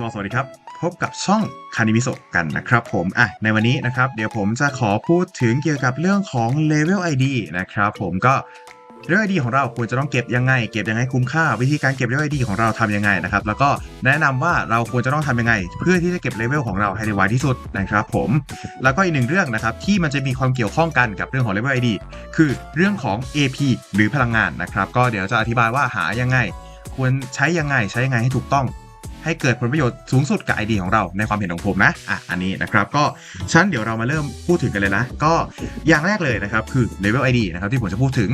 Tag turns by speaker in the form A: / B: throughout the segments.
A: ก็สวัสดีครับ พบกับช่องคานิมิโซกันนะครับผมอะในวันนี้นะครับ เดี๋ยวผมจะขอพูดถึงเกี่ยวกับเรื่องของ Level ID นะครับผมก็เลเวล ID ของเราควรจะต้องเก็บยังไง เก็บยังไงคุ้มค่า วิธีการเก็บเลเวล ID ของเราทำยังไงนะครับ แล้วก็แนะนำว่าเราควรจะต้องทำยังไง เพื่อที่จะเก็บเลเวลของเราให้ได้ไวที่สุดนะครับผม แล้วก็อีกหนึ่งเรื่องนะครับที่มันจะมีความเกี่ยวข้องกันกับเรื่องของ Level ID คือเรื่องของ AP หรือพลังงานนะครับ ก็เดี๋ยวจะอธิบายว่าหายังไง ควรใช้ยังไงใช้ยังไงให้ถูกต้อง ให้เกิดผลประโยชน์สูงสุดกับ ID ของเราในความเห็นของผมนะอะอันนี้นะครับก็ฉันเดี๋ยวเรามาเริ่มพูดถึงกันเลยนะ ก็อย่างแรกเลยนะครับคือ Level ID นะครับที่ผมจะพูดถึง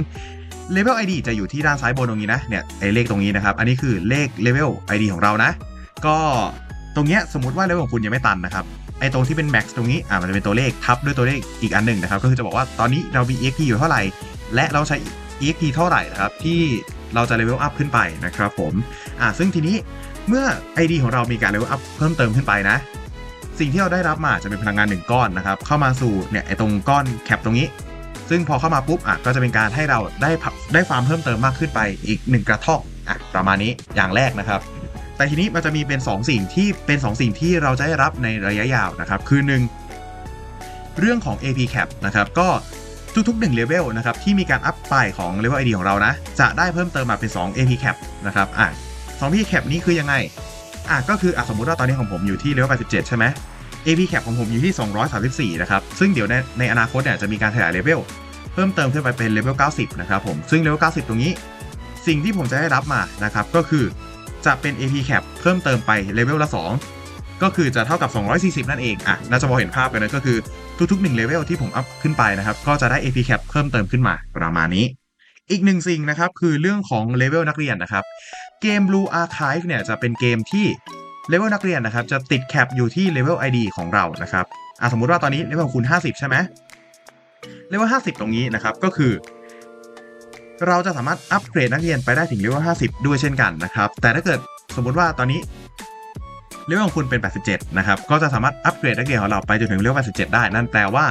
A: Level ID จะอยู่ที่ด้านซ้ายบนตรงนี้นะเนี่ยไอเลขตรงนี้นะครับอันนี้คือเลข Level ID ของเรานะ ก็ตรงเนี้ยสมมติว่าเลเวลของคุณยังไม่ตันนะครับไอตรงที่เป็น max ตรงนี้อะมันจะเป็นตัวเลขทับด้วยตัวเลขอีกอันหนึ่งนะครับก็คือจะบอกว่าตอนนี้เรามี EXP อยู่เท่าไหร่ และเราใช้ EXP เท่าไหร่นะครับที่เราจะเลเวลอัพขึ้นไปนะครับผมอะซึ่งทีนี้ เมื่อ ID ของเรามีการเลเวลอัพเพิ่มเติมขึ้นไปนะ สิ่งที่เราได้รับมาจะเป็นพลังงานหนึ่งก้อนนะครับ เข้ามาสู่เนี่ยไอตรงก้อนแคปตรงนี้ ซึ่งพอเข้ามาปุ๊บอะก็จะเป็นการให้เราได้ได้ฟาร์มเพิ่มเติมมากขึ้นไปอีก 1 กระทอกอะประมาณนี้อย่างแรกนะครับ แต่ทีนี้มันจะมีเป็น 2 สิ่งที่เป็น 2 สิ่งที่เราจะได้รับในระยะยาวนะครับคือ 1 เรื่องของ AP cap นะครับก็ทุกๆ1 level นะครับที่มีการอัพไปของ level ID ของเรานะ จะได้เพิ่มเติมมาเป็น 2 AP cap นะครับอะ 2 AP cap นี้คือยังไงอะก็คืออะสมมุติว่าตอนนี้ของผมอยู่ที่ level 87 ใช่ไหม AP cap ของผมอยู่ที่ 234 นะครับ ซึ่งเดี๋ยวในในอนาคตเนี่ยจะมีการขยายเลเวลเพิ่มเติมขึ้นไปเป็นเลเวล90 นะครับผม ซึ่งเลเวล90 ตรงนี้ สิ่งที่ผมจะได้รับมานะครับก็คือจะเป็น AP cap เพิ่มเติมไปเลเวลละ 2 ก็คือจะเท่ากับ 240 นั่นเอง อะ น่าจะพอเห็นภาพกันนะก็คือทุกๆ1เลเวลที่ผมอัพขึ้นไปนะครับ ก็จะได้ AP cap เพิ่มเติมขึ้นมาประมาณนี้ อีกหนึ่งสิ่งนะครับคือเรื่องของเลเวลนักเรียนนะครับ เกม Blue Archive เนี่ยจะเป็นเกมที่เลเวลนักเรียนนะครับจะติดแคปอยู่ที่เลเวล ID ของเรานะครับอะสมมุติว่าตอนนี้เลเวลของคุณ 50 ใช่ไหมเลเวล 50 ตรงนี้นะครับก็คือ เราจะสามารถอัปเกรดนักเรียนไปได้ถึงเลเวล 50 ด้วยเช่นกันนะครับ แต่ถ้าเกิดสมมุติว่าตอนนี้เลเวลของคุณเป็น 87 นะครับ ก็จะสามารถอัปเกรดนักเรียนของเราไปจนถึงเลเวล 87 ได้ นั่นแปลว่า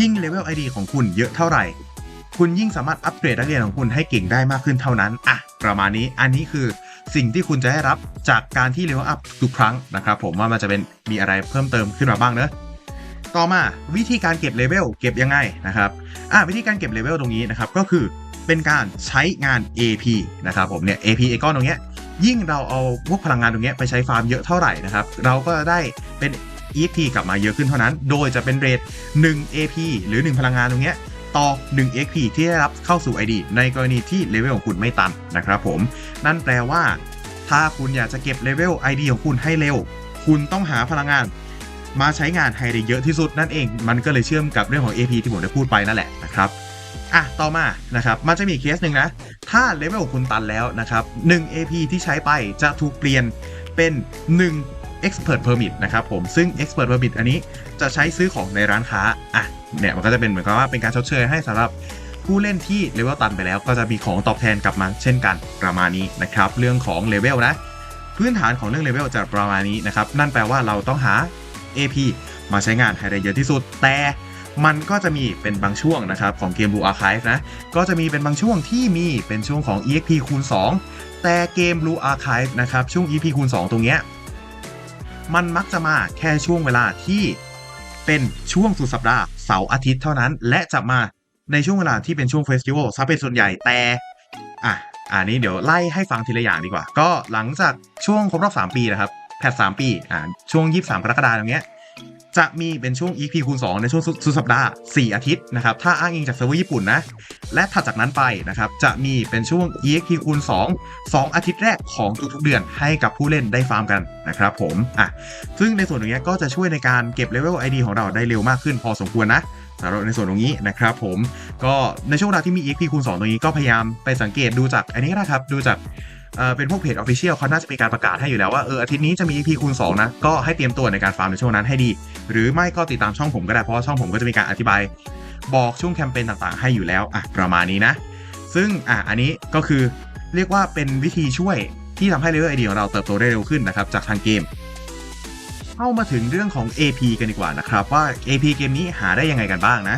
A: ยิ่งเลเวล ID ของคุณเยอะเท่าไหร่ คุณยิ่งสามารถอัปเกรดนักเรียนของคุณให้เก่งได้มากขึ้นเท่านั้นอะประมาณนี้อันนี้คือสิ่งที่คุณจะได้รับจากการที่เลเวลอัพทุกครั้งนะครับผมว่ามันจะเป็นมีอะไรเพิ่มเติมขึ้นมาบ้างเนอะต่อมาวิธีการเก็บเลเวลเก็บยังไงนะครับอะวิธีการเก็บเลเวลตรงนี้นะครับก็คือเป็นการใช้งาน AP นะครับผมเนี่ย AP ไอก้อนตรงเนี้ยยิ่งเราเอาพวกพลังงานตรงเนี้ยไปใช้ฟาร์มเยอะเท่าไหร่นะครับ เราก็ได้เป็น EXP กลับมาเยอะขึ้นเท่านั้น โดยจะเป็นเรท1 AP หรือ 1 พลังงานตรงเนี้ย ต่อ 1 XP ที่ได้รับเข้าสู่ ID ในกรณีที่เลเวลของคุณไม่ตันนะครับผม นั่นแปลว่า ถ้าคุณอยากจะเก็บเลเวล ID ของคุณให้เร็ว คุณต้องหาพลังงาน มาใช้งานให้ได้เยอะที่สุดนั่นเอง มันก็เลยเชื่อมกับเรื่องของ AP ที่ผมได้พูดไปนั่นแหละนะครับอะ ต่อมานะครับ มันจะมีเคสหนึ่งนะ ถ้าเลเวลของคุณตันแล้วนะครับ 1 AP ที่ใช้ไปจะถูกเปลี่ยนเป็น 1 Expert Permit นะครับผมซึ่ง Expert Permit อันนี้จะใช้ซื้อของในร้านค้าอะเนี่ยมันก็จะเป็นเหมือนกับว่าเป็นการชดเชยให้สำหรับผู้เล่นที่เลเวลตันไปแล้วก็จะมีของตอบแทนกลับมาเช่นกันประมาณนี้นะครับเรื่องของเลเวลนะพื้นฐานของเรื่องเลเวลจะประมาณนี้นะครับนั่นแปลว่าเราต้องหา AP มาใช้งานให้ได้เยอะที่สุด แต่มันก็จะมีเป็นบางช่วงนะครับของเกม Blue Archive นะก็จะมีเป็นบางช่วงที่มีเป็นช่วงของ EXP คูณ 2 แต่เกม Blue Archive นะครับช่วง EXP คูณ 2 ตรงเนี้ย มันมักจะมาแค่ช่วงเวลาที่เป็นช่วงสุดสัปดาห์เสาร์อาทิตย์เท่านั้น และจะมาในช่วงเวลาที่เป็นช่วงเฟสติวัลซะเป็นส่วนใหญ่แต่อะอันนี้เดี๋ยวไล่ให้ฟังทีละอย่างดีกว่า ก็หลังจากช่วงครบรอบ 3 ปีนะครับแพทสามปีอ่าช่วง 23กรกฎาคมตรงเนี้ย จะมีเป็นช่วง EP คูณ2ในช่วงสุดสัปดาห์ 4 อาทิตย์นะครับ ถ้าอ้างอิงจากเซิร์ฟเวอร์ญี่ปุ่นนะ และถัดจากนั้นไปนะครับ จะมีเป็นช่วง EXP คูณ2 2 อาทิตย์แรกของทุกๆเดือนให้กับผู้เล่นได้ฟาร์มกันนะครับผม อะ ซึ่งในส่วนตรงนี้ก็จะช่วยในการเก็บเลเวล ID ของเราได้เร็วมากขึ้นพอสมควรนะสำหรับในส่วนตรงนี้นะครับผม ก็ในช่วงเวลาที่มี EXP คูณ2ตรงนี้ก็พยายามไปสังเกตดูจากอันนี้ก็ได้ครับ ดูจาก เป็นพวกเพจออฟฟิเชียลเขาน่าจะมีการประกาศให้อยู่แล้วว่าเอออาทิตย์นี้จะมี EP คูณ2นะ ก็ให้เตรียมตัวในการฟาร์มในช่วงนั้นให้ดี หรือไม่ก็ติดตามช่องผมก็ได้ เพราะว่าช่องผมก็จะมีการอธิบาย บอกช่วงแคมเปญต่างๆ ให้อยู่แล้วอะประมาณนี้นะ ซึ่งอะอันนี้ก็คือเรียกว่าเป็นวิธีช่วยที่ทำให้เลเวลไอเดียของเราเติบโตได้เร็วขึ้นนะครับจากทางเกมเข้ามาถึงเรื่องของ AP กันดีกว่านะครับว่า AP เกมนี้หาได้ยังไงกันบ้างนะ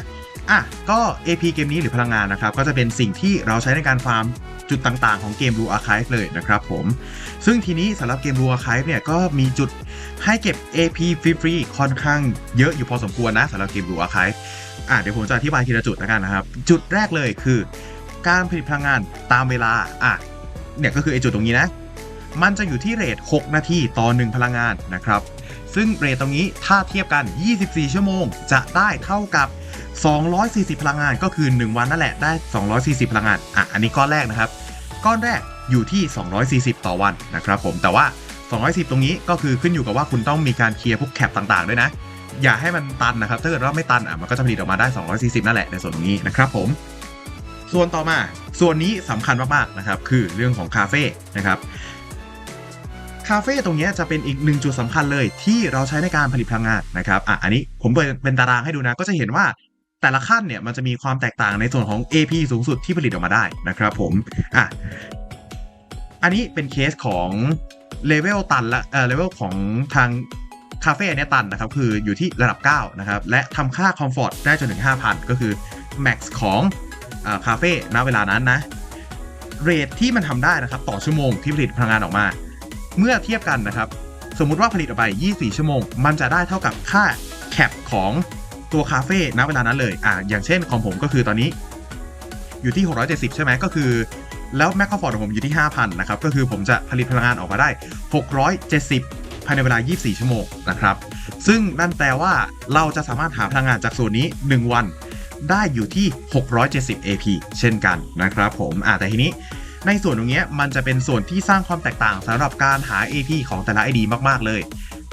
A: อะก็ AP เกมนี้หรือพลังงานนะครับก็จะเป็นสิ่งที่เราใช้ในการฟาร์ม จุดต่างๆ ของเกม Blue Archive เลยนะครับผม ซึ่งทีนี้สำหรับเกม Blue Archive เนี่ยก็มีจุดให้เก็บ AP ฟรีๆค่อนข้างเยอะอยู่พอสมควรนะสำหรับเกม Blue Archive อะเดี๋ยวผมจะอธิบายทีละจุดแล้วกันนะครับ จุดแรกเลยคือ การผลิตพลังงานตามเวลาอะเนี่ยก็คือไอจุดตรงนี้นะ มันจะอยู่ที่เรท 6 นาทีต่อ 1 พลังงานนะครับ ซึ่งเรทตรงนี้ถ้าเทียบกัน 24 ชั่วโมง จะได้เท่ากับ 240 พลังงานก็คือ 1 วันนั่นแหละได้ 240 พลังงานอะอันนี้ก้อนแรกนะครับ ก้อนแรกอยู่ที่ 240 ต่อวันนะครับผมแต่ว่า 210 ตรงนี้ก็คือขึ้นอยู่กับว่าคุณต้องมีการเคลียร์พวกแคปต่างๆด้วยนะ อย่าให้มันตันนะครับถ้าเกิดว่าไม่ตันอะมันก็จะผลิตออกมาได้ 240 นั่นแหละในส่วนตรงนี้นะครับผมส่วนต่อมาส่วนนี้สำคัญมากๆนะครับคือเรื่องของคาเฟ่นะครับคาเฟ่ตรงนี้จะเป็นอีกหนึ่งจุดสำคัญเลยที่เราใช้ในการผลิตพลังงานนะครับอะอันนี้ผมเปิดเป็นตารางให้ดูนะ ก็จะเห็นว่า แต่ละขั้นเนี่ยมันจะมีความแตกต่างในส่วนของ AP สูงสุดที่ผลิตออกมาได้นะครับผมอะอันนี้เป็นเคสของเลเวลตันละเอ่อเลเวลของทางคาเฟ่เนี่ยตันนะครับ คืออยู่ที่ระดับ 9 นะครับ และทำค่าคอมฟอร์ตได้จนถึง 5,000 ก็คือแม็กซ์ของอคาเฟ่ณเวลานั้นนะเรทที่มันทำได้นะครับ ต่อชั่วโมงที่ผลิตพลังงานออกมา เมื่อเทียบกันนะครับ สมมุติว่าผลิตออกไป 24 ชั่วโมง มันจะได้เท่ากับค่าแคปของ ตัวคาเฟ่ณเวลานั้นเลยอ่าอย่างเช่นของผมก็คือตอนนี้อยู่ที่ 670 ใช่ไหมก็คือ แล้วแมคคาฟอร์ดของผมอยู่ที่ 5,000 นะครับ ก็คือผมจะผลิตพลังงานออกมาได้ 670 ภายในเวลา 24 ชั่วโมงนะครับ ซึ่งนั่นแปลว่าเราจะสามารถหาพลังงานจากส่วนนี้ 1 วัน ได้อยู่ที่ 670 AP เช่นกันนะครับผมอ่าแต่ทีนี้ในส่วนตรงนี้มันจะเป็นส่วนที่สร้างความแตกต่างสำหรับการหา AP ของแต่ละ ID มาก ๆ เลย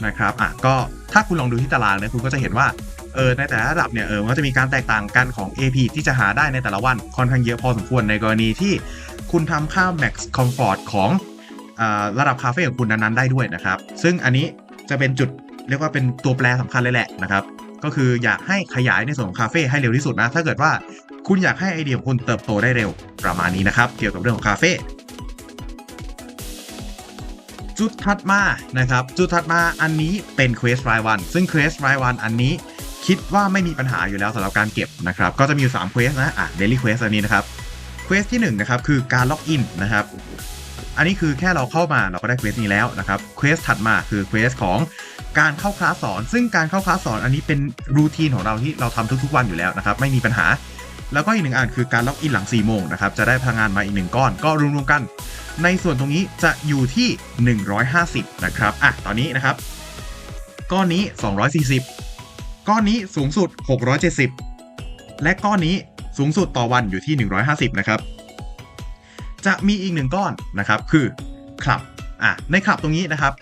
A: นะครับอะก็ถ้าคุณลองดูที่ตารางเนี่ยคุณก็จะเห็นว่า เออในแต่ละระดับเนี่ยเออมันก็จะมีการแตกต่างกันของ AP ที่จะหาได้ในแต่ละวันค่อนข้างเยอะพอสมควรในกรณีที่คุณทำค่า Max Comfort ของอาระดับคาเฟ่ของคุณนั้นๆได้ด้วยนะครับ ซึ่งอันนี้จะเป็นจุดเรียกว่าเป็นตัวแปรสำคัญเลยแหละนะครับก็คืออยากให้ขยายในส่วนของคาเฟ่ให้เร็วที่สุดนะ ถ้าเกิดว่าคุณอยากให้ไอเดียของคุณเติบโตได้เร็วประมาณนี้นะครับ เกี่ยวกับเรื่องของคาเฟ่จุดถัดมานะครับ จุดถัดมาอันนี้เป็นเควสรายวัน ซึ่งเควสรายวันอันนี้ คิดว่าไม่มีปัญหาอยู่แล้วสำหรับการเก็บนะครับ ก็จะมีอยู่3เควสนะอะเดลี่เควสอันนี้นะครับเควสที่1นะครับคือการล็อกอินนะครับ อันนี้คือแค่เราเข้ามาเราก็ได้เควสนี้แล้วนะครับเควสถัดมาคือเควสของการเข้าคลาสสอน ซึ่งการเข้าคลาสสอนอันนี้เป็นรูทีนของเราที่เราทำทุกๆ วันอยู่แล้วนะครับ ไม่มีปัญหา แล้วก็อีกหนึ่งอันคือการล็อกอินหลัง4โมงนะครับจะได้พลังงานมาอีกหนึ่งก้อนก็รวมๆกัน ในส่วนตรงนี้จะอยู่ที่ 150 นะครับอะตอนนี้นะครับก้อนนี้ 240 ก้อนนี้สูงสุด 670 และก้อนนี้สูงสุดต่อวันอยู่ที่ 150 นะครับ จะมีอีกหนึ่งก้อนนะครับ คือคลับอะในคลับตรงนี้นะครับ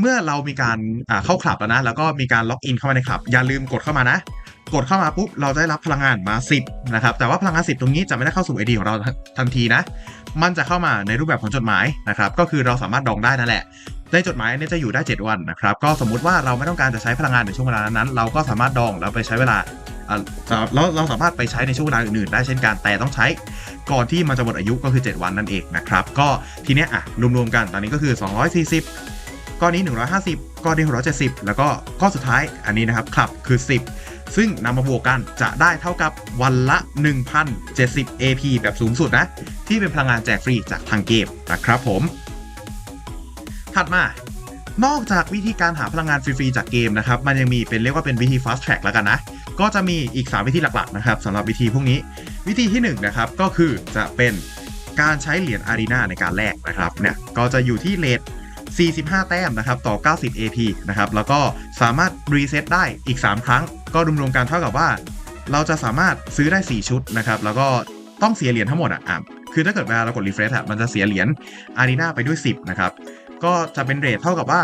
A: เมื่อเรามีการเข้าคลับแล้วนะ แล้วก็มีการล็อกอินเข้ามาในคลับ อย่าลืมกดเข้ามานะ กดเข้ามาปุ๊บ เราจะได้รับพลังงานมา 10 นะครับ แต่ว่าพลังงาน 10 ตรงนี้จะไม่ได้เข้าสู่ ID ของเราทันทีนะ มันจะเข้ามาในรูปแบบของจดหมายนะครับ ก็คือเราสามารถดองได้นั่นแหละ ในจดหมายเนี่ยจะอยู่ได้ 7 วันนะครับ ก็สมมุติว่าเราไม่ต้องการจะใช้พลังงานในช่วงเวลานั้น เราก็สามารถดองแล้วไปใช้เวลาอ่าแล้วเราสามารถไปใช้ในช่วงเวลาอื่นๆ ได้เช่นกัน แต่ต้องใช้ก่อนที่มันจะหมดอายุก็คือ 7 วันนั่นเองนะครับ ก็ทีเนี้ยอะรวมๆกันตอนนี้ก็คือ 240 ก้อนนี้ 150 ก้อนนี้ 170 แล้วก็ก้อนสุดท้ายอันนี้นะครับคลับคือ 10 ซึ่งนำมาบวกกันจะได้เท่ากับวันละ 1,070 AP แบบสูงสุดนะ ที่เป็นพลังงานแจกฟรีจากทางเกมนะครับผม ถัดมานอกจากวิธีการหาพลังงานฟรีๆจากเกมนะครับมันยังมีเป็นเรียกว่าเป็นวิธี fast track แล้วกันนะ ก็จะมีอีก 3 วิธีหลักๆนะครับสำหรับวิธีพวกนี้ วิธีที่1นนะครับก็คือจะเป็นการใช้เหรียญอารีนาในการแลกนะครับเนี่ยก็จะอยู่ที่เลท45 แต้มนะครับต่อ 90 AP นะครับแล้วก็สามารถรีเซ็ตได้อีก 3 ครั้ง ก็รวมๆกันเท่ากับว่า เราจะสามารถซื้อได้ 4 ชุดนะครับแล้วก็ต้องเสียเหรียญทั้งหมดอะอะคือถ้าเกิดเวลาเรากดรีเฟรชอะมันจะเสียเหรียญอารีนาไปด้วย 10 นะครับ ก็จะเป็นเรทเท่ากับว่า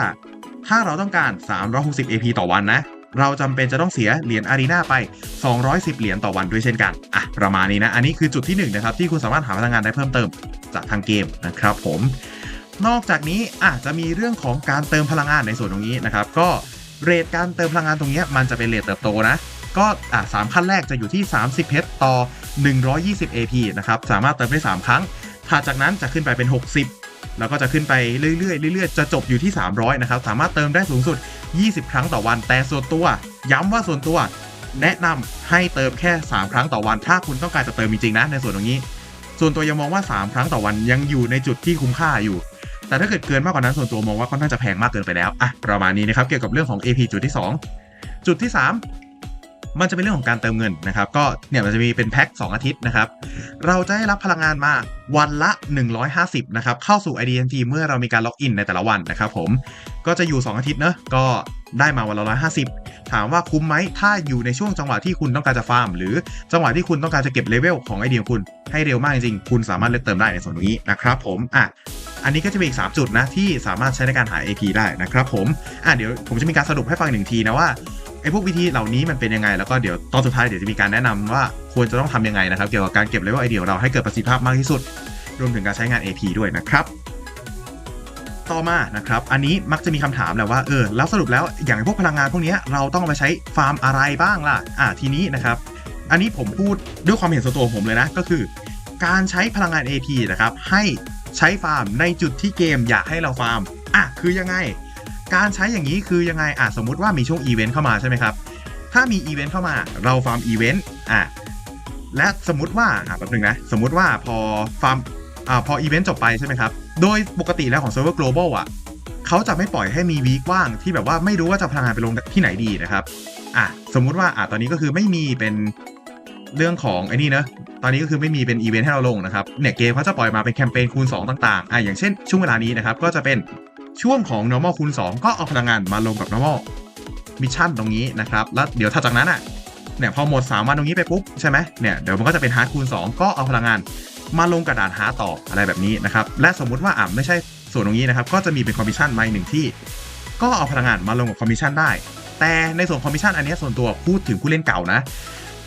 A: ถ้าเราต้องการ 360 AP ต่อวันนะ เราจำเป็นจะต้องเสียเหรียญอารีนาไป 210 เหรียญต่อวันด้วยเช่นกัน อะ ประมาณนี้นะ อันนี้คือจุดที่1นะครับที่คุณสามารถหาพลังงานได้เพิ่มเติมจากทางเกมนะครับผม นอกจากนี้อาจจะมีเรื่องของการเติมพลังงานในส่วนตรงนี้นะครับ ก็เรทการเติมพลังงานตรงนี้มันจะเป็นเรทเติบโตนะก็อะสามขั้นแรกจะอยู่ที่ 30 เพชรต่อ 120 AP นะครับ สามารถเติมได้ 3 ครั้ง ถัดจากนั้นจะขึ้นไปเป็น 60 แล้วก็จะขึ้นไปเรื่อยๆเรื่อยๆจะจบอยู่ที่ 300 นะครับ สามารถเติมได้สูงสุด 20 ครั้งต่อวัน แต่ส่วนตัว ย้ำว่าส่วนตัว แนะนำให้เติมแค่ 3 ครั้งต่อวัน ถ้าคุณต้องการจะเติมจริงๆนะในส่วนตรงนี้สส่วนตัวยังมองว่า 3 ครั้งต่อวันยังอยู่ในจุดที่คุ้มค่าอยู่ แต่ถ้าเกิดเกินมากกว่านั้นส่วนตัวมองว่าค่อนข้างจะแพงมากเกินไปแล้วอะประมาณนี้นะครับเกี่ยวกับเรื่องของ AP จุดที่ 2 จุดที่ 3 มันจะเป็นเรื่องของการเติมเงินนะครับ ก็เนี่ยมันจะมีเป็นแพ็ค2อาทิตย์นะครับ เราจะได้รับพลังงานมาวันละ 150 นะครับ เข้าสู่ IDNT เมื่อเรามีการล็อกอินในแต่ละวันนะครับผม ก็จะอยู่ 2 อาทิตย์เนอะก็ได้มาวันละ150ถามว่าคุ้มไหม ถ้าอยู่ในช่วงจังหวะที่คุณต้องการจะฟาร์ม หรือจังหวะที่คุณต้องการจะเก็บเลเวลของไอเดียของคุณให้เร็วมากจริงๆ คุณสามารถเลือกเติมได้ในส่วนนี้นะครับผม อะ อันนี้ก็จะเป็นอีก 3 จุดนะ ที่สามารถใช้ในการหา AP ได้นะครับผม อะเดี๋ยวผมจะมีการสรุปให้ฟังหนึ่งทีนะว่า ไอ้พวกวิธีเหล่านี้มันเป็นยังไง แล้วก็เดี๋ยวตอนสุดท้ายเดี๋ยวจะมีการแนะนำว่าควรจะต้องทำยังไงนะครับ เกี่ยวกับการเก็บเลเวลไอเดียของเราให้เกิดประสิทธิภาพมากที่สุด รวมถึงการใช้งาน AP ด้วยนะครับต่อมานะครับ อันนี้มักจะมีคำถามแหละว่า เออ แล้วสรุปแล้วอย่างพวกพลังงานพวกนี้เราต้องเอาไปใช้ฟาร์มอะไรบ้างล่ะ อะทีนี้นะครับ อันนี้ผมพูดด้วยความเห็นส่วนตัวผมเลยนะ ก็คือ การใช้พลังงาน AP นะครับ ให้ใช้ฟาร์มในจุดที่เกมอยากให้เราฟาร์ม อะ คือยังไง การใช้อย่างนี้คือยังไงอะสมมุติว่ามีช่วงอีเวนต์เข้ามาใช่ไหมครับ ถ้ามีอีเวนต์เข้ามาเราฟาร์มอีเวนต์อะและสมมติว่าอะแป๊บนึงนะ สมมติว่าพอฟาร์มอ่าพออีเวนต์จบไปใช่ไหมครับ โดยปกติแล้วของเซิร์ฟเวอร์ global อะเขาจะไม่ปล่อยให้มีวีกว่างที่แบบว่าไม่รู้ว่าจะพลังงานไปลงที่ไหนดีนะครับอะสมมุติว่าอะตอนนี้ก็คือไม่มีเป็นเรื่องของไอ้นี่เนอะตอนนี้ก็คือไม่มีเป็นอีเวนต์ให้เราลงนะครับ เนี่ยเกมเขาจะปล่อยมาเป็นแคมเปญคูณ 2 ต่างๆ อะอย่างเช่นช่วงเวลานี้นะครับ ก็จะเป็น ช่วงของ normal คูณ2ก็เอาพลังงานมาลงกับ normal มิชชั่นตรงนี้นะครับ แล้วเดี๋ยวถ้าจากนั้นอะเนี่ยพอหมด3วันตรงนี้ไปปุ๊บใช่ไหมเนี่ยเดี๋ยวมันก็จะเป็นฮาร์ดคูณ 2 ก็เอาพลังงานมาลงกระดานฮาต่ออะไรแบบนี้นะครับ และสมมุติว่าอะไม่ใช่ส่วนตรงนี้นะครับ ก็จะมีเป็นคอมมิชชั่นมาอีกหนึ่งที่ ก็เอาพลังงานมาลงกับคอมมิชชั่นได้ แต่ในส่วนคอมมิชชั่นอันนี้ส่วนตัวพูดถึงผู้เล่นเก่านะ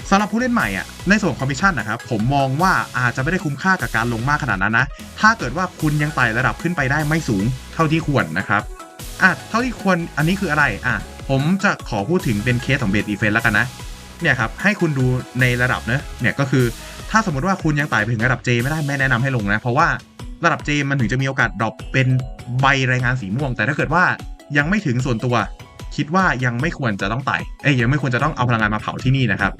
A: สำหรับผู้เล่นใหม่อะในส่วนคอมมิชชั่นนะครับผมมองว่าอาจจะไม่ได้คุ้มค่ากับการลงมากขนาดนั้นนะ ถ้าเกิดว่าคุณยังไต่ระดับขึ้นไปได้ไม่สูงเท่าที่ควรนะครับอะเท่าที่ควรอันนี้คืออะไรอะผมจะขอพูดถึงเป็นเคสของเบสอีเฟนแล้วกันนะเนี่ยครับให้คุณดูในระดับเนะเนี่ยก็คือถ้าสมมติว่าคุณยังไต่ไปถึงระดับ J ไม่ได้ไม่แนะนำให้ลงนะ เพราะว่าระดับ J มันถึงจะมีโอกาสดรอปเป็นใบรายงานสีม่วง แต่ถ้าเกิดว่ายังไม่ถึงส่วนตัว คิดว่ายังไม่ควรจะต้องไต่เอ้ยยังไม่ควรจะต้องเอาพลังงานมาเผาที่นี่นะครับ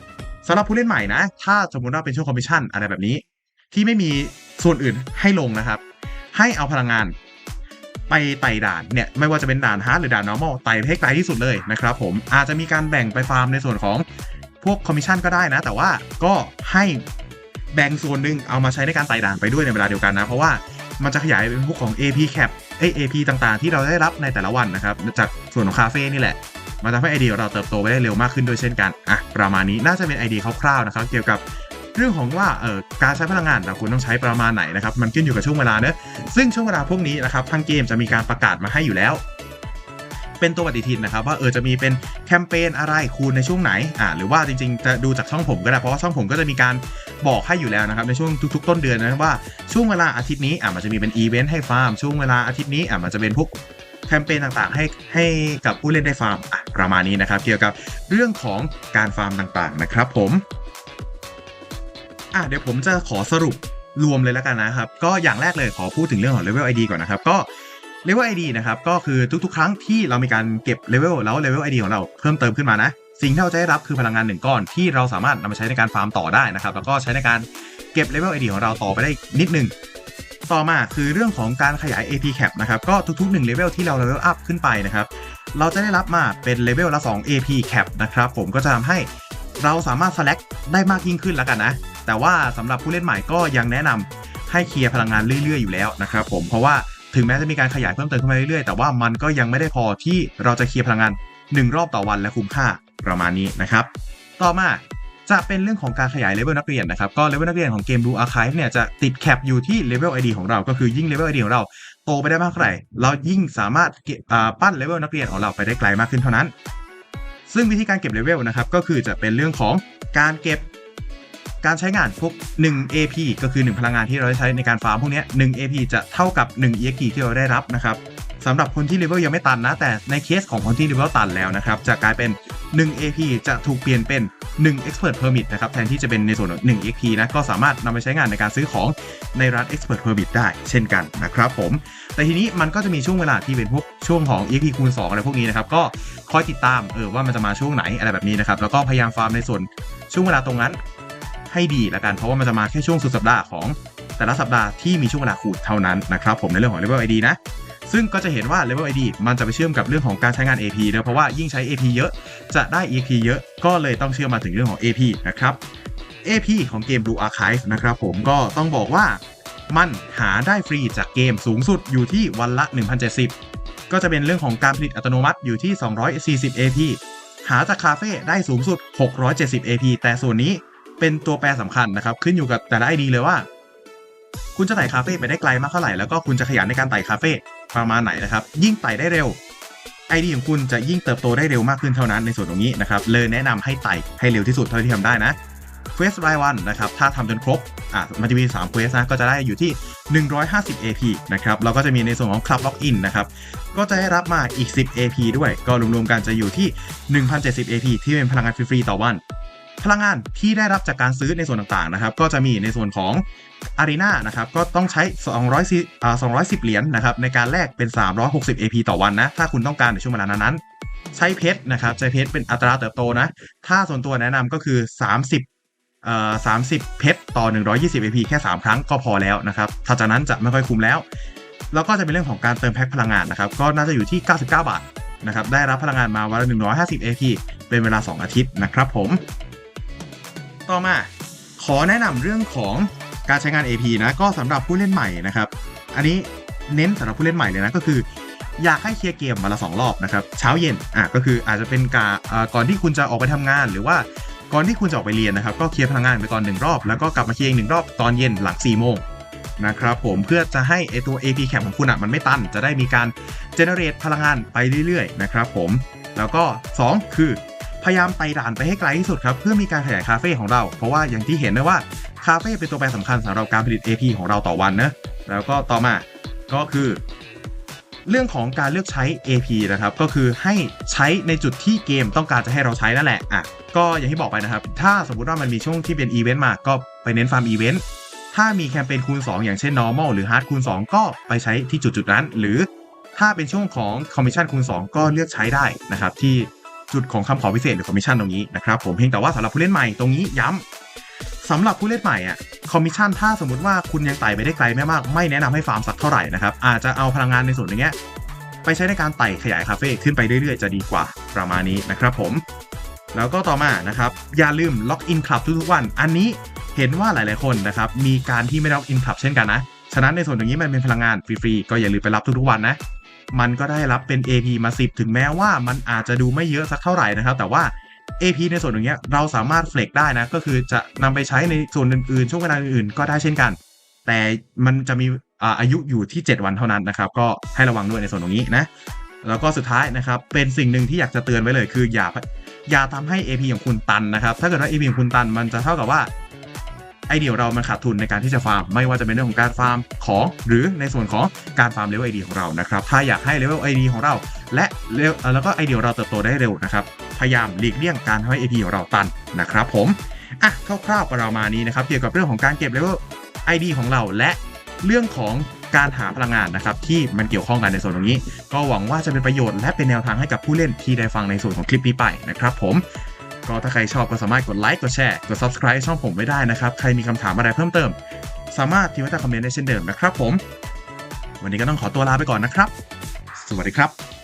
A: สำหรับผู้เล่นใหม่นะ ถ้าสมมติว่าเป็นช่วงคอมมิชชั่นอะไรแบบนี้ ที่ไม่มีส่วนอื่นให้ลงนะครับ ให้เอาพลังงานไปไต่ด่านเนี่ยไม่ว่าจะเป็นด่านฮาร์ดหรือด่าน normal ไต่ให้ไกลที่สุดเลยนะครับผมอาจจะมีการแบ่งไปฟาร์มในส่วนของพวกคอมมิชชั่นก็ได้นะ แต่ว่าก็ให้แบ่งส่วนหนึ่งเอามาใช้ในการไต่ด่านไปด้วยในเวลาเดียวกันนะ เพราะว่ามันจะขยายเป็นพวกของ AP cap เอ AP ต่างๆ ที่เราได้รับในแต่ละวันนะครับ จากส่วนของคาเฟ่นี่แหละ มันทำให้ไอเดียของเราเติบโตไปได้เร็วมากขึ้นด้วยเช่นกันอะประมาณนี้น่าจะเป็นไอเดียคร่าวๆนะครับ เกี่ยวกับเรื่องของว่าเอ่อการใช้พลังงานเราควรต้องใช้ประมาณไหนนะครับมันขึ้นอยู่กับช่วงเวลาเนอะซึ่งช่วงเวลาพวกนี้นะครับทางเกมจะมีการประกาศมาให้อยู่แล้วเป็นตัวปฏิทินนะครับว่าเออจะมีเป็นแคมเปญอะไรคูณในช่วงไหนอ่าหรือว่าจริงๆ จะดูจากช่องผมก็ได้เพราะว่าช่องผมก็จะมีการบอกให้อยู่แล้วนะครับในช่วงทุกๆ ต้นเดือนนะว่าช่วงเวลาอาทิตย์นี้อ่ามันจะมีเป็นอีเวนต์ให้ฟาร์มช่วงเวลาอาทิตย์นี้อ่ามันจะเป็นพวก แคมเปญต่างๆ ให้ให้กับผู้เล่นได้ฟาร์มอะประมาณนี้นะครับ เกี่ยวกับเรื่องของการฟาร์มต่างๆนะครับผมอะเดี๋ยวผมจะขอสรุปรวมเลยแล้วกันนะครับ ก็อย่างแรกเลยขอพูดถึงเรื่องของ Level ID ก่อนนะครับ ก็ Level ID นะครับก็คือทุกๆ ครั้งที่เรามีการเก็บเลเวลแล้ว Level ID ของเราเพิ่มเติมขึ้นมานะ สิ่งที่เราจะได้รับคือพลังงานหนึ่งก้อนที่เราสามารถนำมาใช้ในการฟาร์มต่อได้นะครับ แล้วก็ใช้ในการเก็บ Level ID ของเราต่อไปได้นิดนึง ต่อมาคือเรื่องของการขยาย AP cap นะครับ ก็ทุกๆ1 level ที่เรา level up ขึ้นไปนะครับ เราจะได้รับมาเป็นเลเวลละ 2 AP cap นะครับ ผมก็จะทำให้เราสามารถ select ได้มากยิ่งขึ้นแล้วกันนะ แต่ว่าสำหรับผู้เล่นใหม่ก็ยังแนะนำให้เคลียร์พลังงานเรื่อย ๆ อยู่แล้วนะครับผม เพราะว่าถึงแม้จะมีการขยายเพิ่มเติมขึ้นมาเรื่อยๆ แต่ว่ามันก็ยังไม่ได้พอที่เราจะเคลียร์พลังงาน 1 รอบต่อวันและคุ้มค่าประมาณนี้นะครับ ต่อมา จะเป็นเรื่องของการขยายเลเวลนักเรียนนะครับ ก็เลเวลนักเรียนของเกม Blue Archive เนี่ยจะติดแคปอยู่ที่เลเวล ID ของเรา ก็คือยิ่งเลเวล ID ของเราโตไปได้มากเท่าไหร่ เรายิ่งสามารถปั้นเลเวลนักเรียนของเราไปได้ไกลมากขึ้นเท่านั้น ซึ่งวิธีการเก็บเลเวลนะครับก็คือจะเป็นเรื่องของการเก็บการใช้งานพวก 1 AP ก็คือ 1 พลังงานที่เราใช้ในการฟาร์มพวกนี้1 AP จะเท่ากับ 1 EXP ที่เราได้รับนะครับ สำหรับคนที่เลเวลยังไม่ตันนะ แต่ในเคสของคนที่เลเวลตันแล้วนะครับ จะกลายเป็น 1 AP จะถูกเปลี่ยนเป็น 1 Expert Permit นะครับ แทนที่จะเป็นในส่วนของ1 XP นะ ก็สามารถนำไปใช้งานในการซื้อของในร้าน Expert Permit ได้เช่นกันนะครับผม แต่ทีนี้มันก็จะมีช่วงเวลาที่เป็นพวกช่วงของ EXP คูณ2อะไรพวกนี้นะครับ ก็คอยติดตามเออว่ามันจะมาช่วงไหนอะไรแบบนี้นะครับ แล้วก็พยายามฟาร์มในส่วนช่วงเวลาตรงนั้นให้ดีละกัน เพราะว่ามันจะมาแค่ช่วงสุดสัปดาห์ของแต่ละสัปดาห์ที่มีช่วงเวลาขูดเท่านั้นนะครับผมในเรื่องของ Level ID นะ ซึ่งก็จะเห็นว่า Level ID มันจะไปเชื่อมกับเรื่องของการใช้งาน AP เนะเพราะว่ายิ่งใช้ AP เยอะจะได้ EP เยอะก็เลยต้องเชื่อมมาถึงเรื่องของ AP นะครับ AP ของเกม Blue Archive นะครับผมก็ต้องบอกว่ามันหาได้ฟรีจากเกมสูงสุดอยู่ที่วันละ 1,070 ก็จะเป็นเรื่องของการผลิตอัตโนมัติอยู่ที่ 240 AP หาจากคาเฟ่ได้สูงสุด 670 AP แต่ส่วนนี้เป็นตัวแปรสำคัญนะครับ ขึ้นอยู่กับแต่ละ ID เลยว่า คุณจะไต่คาเฟ่ไปได้ไกลมากเท่าไหร่ แล้วก็คุณจะขยันในการไต่คาเฟ่ ประมาณไหนนะครับ ยิ่งไต่ได้เร็ว ID ของคุณจะยิ่งเติบโตได้เร็วมากขึ้นเท่านั้นในส่วนตรงนี้นะครับเลยแนะนำให้ไต่ให้เร็วที่สุดเท่าที่ทำได้นะเควสรายวันนะครับถ้าทำจนครบอะมันจะมี3เควสนะก็จะได้อยู่ที่ 150 AP นะครับแล้วก็จะมีในส่วนของ Club Login นะครับก็จะได้รับมาอีก 10 AP ด้วย ก็รวมๆกันจะอยู่ที่ 1,070 AP ที่เป็นพลังงานฟรีๆต่อวัน พลังงานที่ได้รับจากการซื้อในส่วนต่างๆนะครับ ก็จะมีในส่วนของ Arena นะครับก็ต้องใช้200อ่า210 เหรียญนะครับในการแลกเป็น 360 AP ต่อวันนะ ถ้าคุณต้องการในช่วงเวลานั้นๆใช้เพชรนะครับใช้เพชรเป็นอัตราเติบโตนะ ถ้าส่วนตัวแนะนำก็คือ 30เอ่อ30 เพชรต่อ 120 AP แค่ 3 ครั้งก็พอแล้วนะครับถ้าจากนั้นจะไม่ค่อยคุ้มแล้ว แล้วก็จะเป็นเรื่องของการเติมแพ็คพลังงานนะครับ ก็น่าจะอยู่ที่ 99 บาทนะครับ ได้รับพลังงานมาวันละ 150 AP เป็นเวลา 2 อาทิตย์นะครับผม ต่อมา ขอแนะนำเรื่องของการใช้งาน AP นะก็สำหรับผู้เล่นใหม่นะครับ อันนี้เน้นสำหรับผู้เล่นใหม่เลยนะก็คือ อยากให้เคลียร์เกมวันละสองรอบนะครับ เช้าเย็นอะก็คืออาจจะเป็นกาก่อนที่คุณจะออกไปทำงานหรือว่าก่อนที่คุณจะออกไปเรียนนะครับ ก็เคลียร์พลังงานไปก่อนหนึ่งรอบ แล้วก็กลับมาเคลียร์อีกหนึ่งรอบตอนเย็นหลัง4ี่โมงนะครับผมเพื่อจะให้ไอตัว AP cap ของคุณอะมันไม่ตัน จะได้มีการ generate พลังงานไปเรื่อยๆนะครับผมแล้วก็ 2 คือ พยายามไต่ด่านไปให้ไกลที่สุดครับเพื่อมีการขยายคาเฟ่ของเรา เพราะว่าอย่างที่เห็นนะว่าคาเฟ่เป็นตัวแปรสำคัญสำหรับการผลิต AP ของเราต่อวันนะแล้วก็ต่อมาก็คือ เรื่องของการเลือกใช้ AP นะครับ ก็คือให้ใช้ในจุดที่เกมต้องการจะให้เราใช้นั่นแหละอะก็อย่างที่บอกไปนะครับ ถ้าสมมติว่ามันมีช่วงที่เป็นอีเวนต์มาก็ไปเน้นฟาร์มอีเวนต์ถ้ามีแคมเปญคูณ 2 อย่างเช่น normal หรือ hard คูณ 2 ก็ไปใช้ที่จุดจุดนั้น หรือถ้าเป็นช่วงของ commission คูณ 2 ก็เลือกใช้ได้นะครับที่ จุดของคำขอพิเศษหรือ commission ตรงนี้นะครับผมเพียงแต่ว่าสำหรับผู้เล่นใหม่ตรงนี้ย้ำสำหรับผู้เล่นใหม่อะคอมมิชชั่นถ้าสมมติว่าคุณยังไต่ไปได้ไกลไม่มาก ไม่แนะนำให้ฟาร์มสักเท่าไหร่นะครับอาจจะเอาพลังงานในส่วนอย่างเงี้ยไปใช้ในการไต่ขยายคาเฟ่ขึ้นไปเรื่อยๆ จะดีกว่าประมาณนี้นะครับผม แล้วก็ต่อมานะครับอย่าลืมล็อกอินคลับทุกๆวัน อันนี้เห็นว่าหลายๆคนนะครับมีการที่ไม่ล็อกอินคลับเช่นกันนะฉะนั้นในส่วนอย่างนี้มันเป็นพลังงานฟรีๆก็อย่าลืมไปรับทุกๆวันนะ มันก็ได้รับเป็น AP มา 10 ถึงแม้ว่ามันอาจจะดูไม่เยอะสักเท่าไหร่นะครับ แต่ว่า AP ในส่วนตรงเนี้ยเราสามารถเฟลกได้นะ ก็คือจะนำไปใช้ในส่วนอื่นๆ ช่วงเวลาอื่นๆ ก็ได้เช่นกัน แต่มันจะมีอาอายุอยู่ที่ 7 วันเท่านั้นนะครับ ก็ให้ระวังด้วยในส่วนตรงนี้นะ แล้วก็สุดท้ายนะครับ เป็นสิ่งหนึ่งที่อยากจะเตือนไว้เลยคืออย่าอย่าทำให้ AP ของคุณตันนะครับ ถ้าเกิดว่า AP ของคุณตันมันจะเท่ากับว่า ไอเดียเรามันขาดทุนในการที่จะฟาร์ม ไม่ว่าจะเป็นเรื่องของการฟาร์มของ หรือในส่วนของการฟาร์มเลเวลไอเดียของเรานะครับ ถ้าอยากให้เลเวลไอเดียของเรา และแล้วก็ไอเดียเราเติบโตได้เร็วนะครับ พยายามหลีกเลี่ยงการทำให้ AP ของเราตันนะครับผมอะคร่าวๆประมาณนี้นะครับ เกี่ยวกับเรื่องของการเก็บเลเวล ID ของเรา และเรื่องของการหาพลังงานนะครับที่มันเกี่ยวข้องกันในส่วนตรงนี้ ก็หวังว่าจะเป็นประโยชน์และเป็นแนวทางให้กับผู้เล่นที่ได้ฟังในส่วนของคลิปนี้ไปนะครับผม ก็ถ้าใครชอบก็สามารถกดไลค์กดแชร์กด subscribe ช่องผมไว้ได้นะครับ ใครมีคำถามอะไรเพิ่มเติม สามารถทิ้งไว้ใต้คอมเมนต์ได้เช่นเดิมนะครับผม วันนี้ก็ต้องขอตัวลาไปก่อนนะครับ สวัสดีครับ